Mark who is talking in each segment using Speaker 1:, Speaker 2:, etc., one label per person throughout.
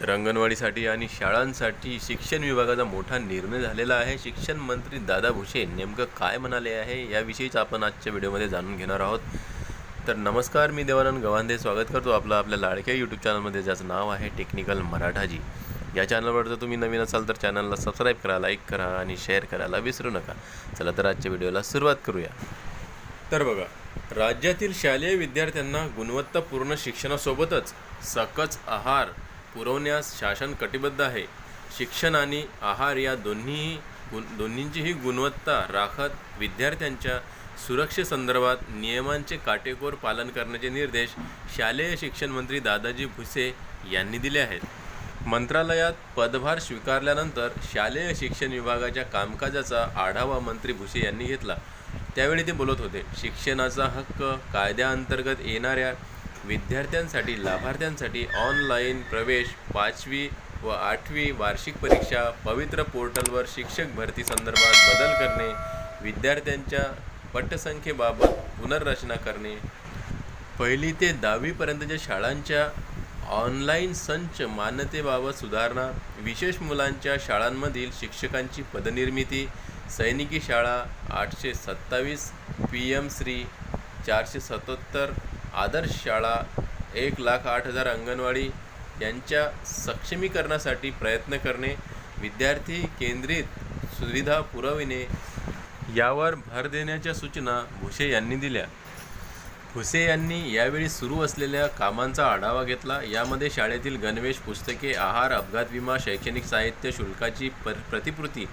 Speaker 1: तर अंगणवाडीसाठी आणि शाळांसाठी शिक्षण विभागाचा मोठा निर्णय झालेला आहे. शिक्षण मंत्री दादा भुसे नेमकं काय म्हणाले आहे याविषयीच आपण आजच्या व्हिडिओमध्ये जाणून घेणार आहोत. तर नमस्कार मी देवानंद गवांधे स्वागत करतो आपलं आपल्या लाडक्या यूट्यूब चॅनलमध्ये ज्याचं नाव आहे टेक्निकल मराठाजी. या चॅनलवर जर तुम्ही नवीन असाल तर चॅनलला सबस्क्राईब करा लाईक करा आणि शेअर करायला विसरू नका. चला तर आजच्या व्हिडिओला सुरुवात करूया. तर बघा राज्यातील शालेय विद्यार्थ्यांना गुणवत्तापूर्ण शिक्षणासोबतच सकस आहार पुरवण्यास शासन कटिबद्ध आहे. शिक्षण आणि आहार या दोन्हीही गुण दोन्हींचीही गुणवत्ता राखत विद्यार्थ्यांच्या सुरक्षेसंदर्भात नियमांचे काटेकोर पालन करण्याचे निर्देश शालेय शिक्षण मंत्री दादाजी भुसे यांनी दिले आहेत. मंत्रालयात पदभार स्वीकारल्यानंतर शालेय शिक्षण विभागाच्या कामकाजाचा आढावा मंत्री भुसे यांनी घेतला. त्यावेळी ते बोलत होते शिक्षणाचा हक्क कायद्याअंतर्गत येणाऱ्या विद्यार्थ्यांसाठी लाभार्थ्यांसाठी ऑनलाईन प्रवेश पाचवी व आठवी वार्षिक परीक्षा पवित्र पोर्टलवर शिक्षक भरती संदर्भात बदल करणे विद्यार्थ्यांच्या पटसंख्येबाबत पुनर्रचना करणे. पहिली ते दहावीपर्यंतच्या शाळांच्या ऑनलाईन संच मान्यतेबाबत सुधारणा विशेष मुलांच्या शाळांमधील शिक्षकांची पदनिर्मिती सैनिकी शाळा आठशे सत्तावीस पी एम श्री चारशे सत्याहत्तर आदर्श शाळा एक लाख आठ हजार अंगणवाडी यांच्या सक्षमीकरणासाठी प्रयत्न करणे विद्यार्थी केंद्रित सुविधा पुरविणे यावर भर देण्याच्या सूचना भुसे यांनी दिल्या. हुसे यांनी यावेळी सुरू असलेल्या कामांचा आढावा घेतला. यामध्ये शाळेतील गणवेश पुस्तके आहार अपघात विमा शैक्षणिक साहित्य शुल्काची पर प्रतिकृती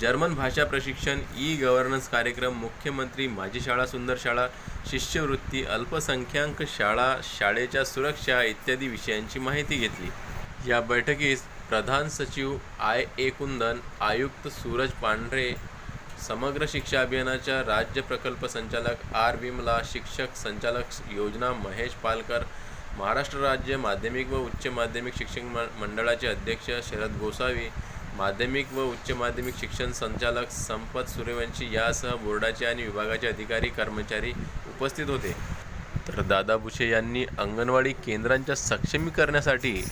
Speaker 1: जर्मन भाषा प्रशिक्षण ई गव्हर्नन्स कार्यक्रम मुख्यमंत्री माझी शाळा सुंदर शाळा शिष्यवृत्ती अल्पसंख्याक शाळा शाळेच्या सुरक्षा इत्यादी विषयांची माहिती घेतली. या बैठकीस प्रधान सचिव आय. ए. कुंदन आयुक्त सूरज पांढरे समग्र शिक्षा अभियानाच्या राज्य प्रकल्प संचालक आर विमला शिक्षक संचालक योजना महेश पालकर महाराष्ट्र राज्य माध्यमिक व उच्च माध्यमिक शिक्षण म- मंडळाचे अध्यक्ष शरद गोसावी माध्यमिक व उच्च माध्यमिक शिक्षण संचालक संपत सूर्यवंशी यासह बोर्डाचे आणि विभागाचे अधिकारी कर्मचारी उपस्थित होते. तर दादा भुसे यांनी अंगणवाडी केंद्रांच्या सक्षमीकरणासाठी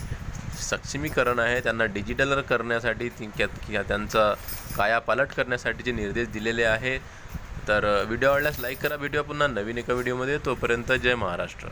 Speaker 1: सक्षमीकरण आहे त्यांना डिजिटल करण्यासाठी त्यांचा कायापालट करण्यासाठीचे निर्देश दिलेले आहे तर व्हिडिओ आवडल्यास लाईक करा. व्हिडिओ पुन्हा नवीन एका व्हिडिओमध्ये. तोपर्यंत जय महाराष्ट्र.